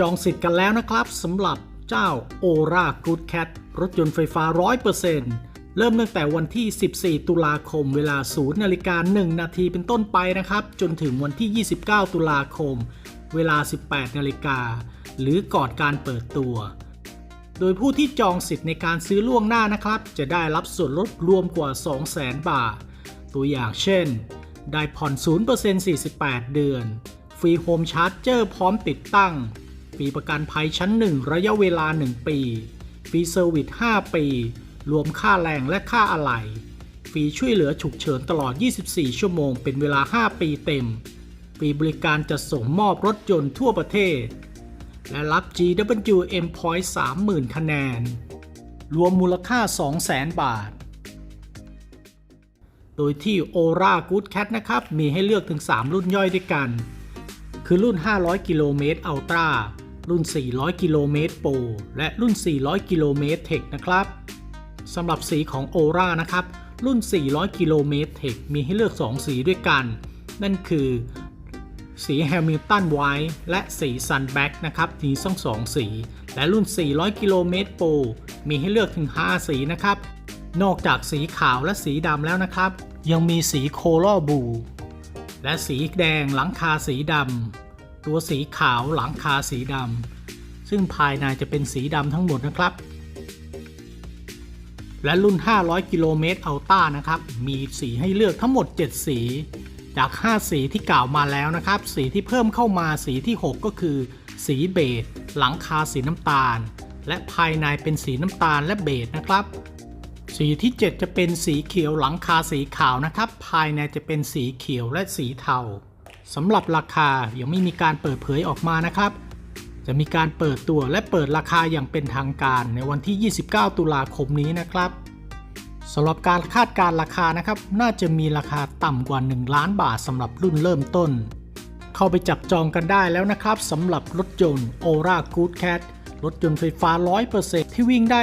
จองสิทธิ์กันแล้วนะครับสำหรับเจ้า Ora Good Cat รถยนต์ไฟฟ้า 100%เริ่มตั้งแต่วันที่ 14 ตุลาคมเวลา 0 นาฬิกา 1 นาทีเป็นต้นไปนะครับ จนถึงวันที่ 29 ตุลาคม เวลา 18 นาฬิกา หรือก่อนการเปิดตัว โดยผู้ที่จองสิทธิ์ในการซื้อล่วงหน้านะครับ จะได้รับส่วนลดรวมกว่า 200,000 บาท ตัวอย่างเช่น ได้ผ่อน 0% 48 เดือน ฟรีโฮมชาร์จเจอร์พร้อมติดตั้ง ฟรีประกันภัยชั้น 1 ระยะเวลา 1 ปี ฟรีเซอร์วิส 5 ปี รวมค่าแรงและค่าอะไหล่ฟรีช่วยเหลือฉุกเฉินตลอด 24 ชั่วโมง เป็นเวลา 5 ปีเต็ม ฟรีบริการจัดส่งมอบรถยนต์ทั่วประเทศ และรับ GWM Point 30,000 คะแนน รวมมูลค่า 200,000 บาท โดยที่ Ora Good Cat นะครับ มีให้เลือกถึง 3 รุ่นย่อยด้วยกัน คือรุ่น 500 กิโลเมตร Ultra รุ่ รุ่น 400 กิโลเมตร Pro และรุ่น 400 กิโลเมตร Tech นะครับสำหรับสีของ Ora นะครับ รุ่น 400 กิโลเมตร Tech มีให้เลือก 2 สีด้วยกัน นั่นคือ สีแฮมิลตันไวท์และสีซันแบ็กนะครับมีทั้งสองสี และรุ่น 400 กิโลเมตรโปรมีให้เลือกถึง 5 สีนะครับ นอกจากสีขาวและสีดำแล้วนะครับ ยังมีสีโคลอบู และสีแดงหลังคาสีดำ ตัวสีขาวหลังคาสีดำซึ่งภายในจะเป็นสีดำทั้งหมดนะครับ และรุ่น 500 กิโลเมตรอัลต้านะครับ มีสีให้เลือกทั้งหมด 7 สี จาก 5 สีที่กล่าวมาแล้วนะครับ สีที่เพิ่มเข้ามาสีที่ 6 ก็คือ สีเบจหลังคาสีน้ำตาล และภายในเป็นสีน้ำตาลและเบจนะครับสีที่ 7 จะเป็นสีเขียวหลังคาสีขาวนะครับ ภายในจะเป็นสีเขียวและสีเทา สำหรับราคายังไม่มีการเปิดเผยออกมานะครับ จะมีการเปิดตัวและเปิดราคาอย่างเป็นทางการในวันที่ 29 ตุลาคมนี้นะครับสำหรับการคาดการราคานะครับ น่าจะมีราคาต่ำกว่า 1 ล้านบาทสำหรับรุ่นเริ่มต้น เข้าไปจับจองกันได้แล้วนะครับสำหรับรถยนต์ Ora Good Cat รถยนต์ไฟฟ้า 100%ที่วิ่งได้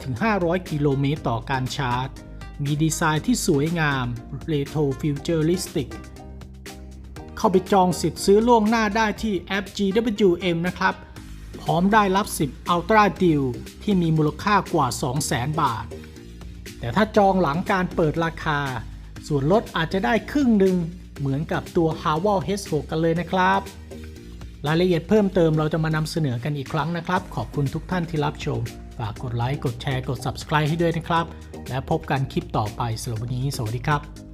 400-500 กิโลเมตรต่อการชาร์จ มีดีไซน์ที่สวยงาม Retro Futuristic เข้าไปจองสิทธิ์ซื้อล่วงหน้าได้ที่แอป GWM นะครับ พร้อมได้รับ10 Ultra Deal ที่มีมูลค่ากว่า 200,000 บาท แต่ถ้าจองหลังการเปิดราคา ส่วนลดอาจจะได้ครึ่งหนึ่งเหมือนกับตัว h a w a l H6 กันเลยนะครับ รายละเอียดเพิ่มเติมเราจะมานำเสนอกันอีกครั้งนะครับ ขอบคุณทุกท่านที่รับชม ฝากกดไลค์ กดแชร์ กด Subscribe ให้ด้วยนะครับ และพบกันคลิปต่อไปสำหรับวันนี้ สวัสดีครับ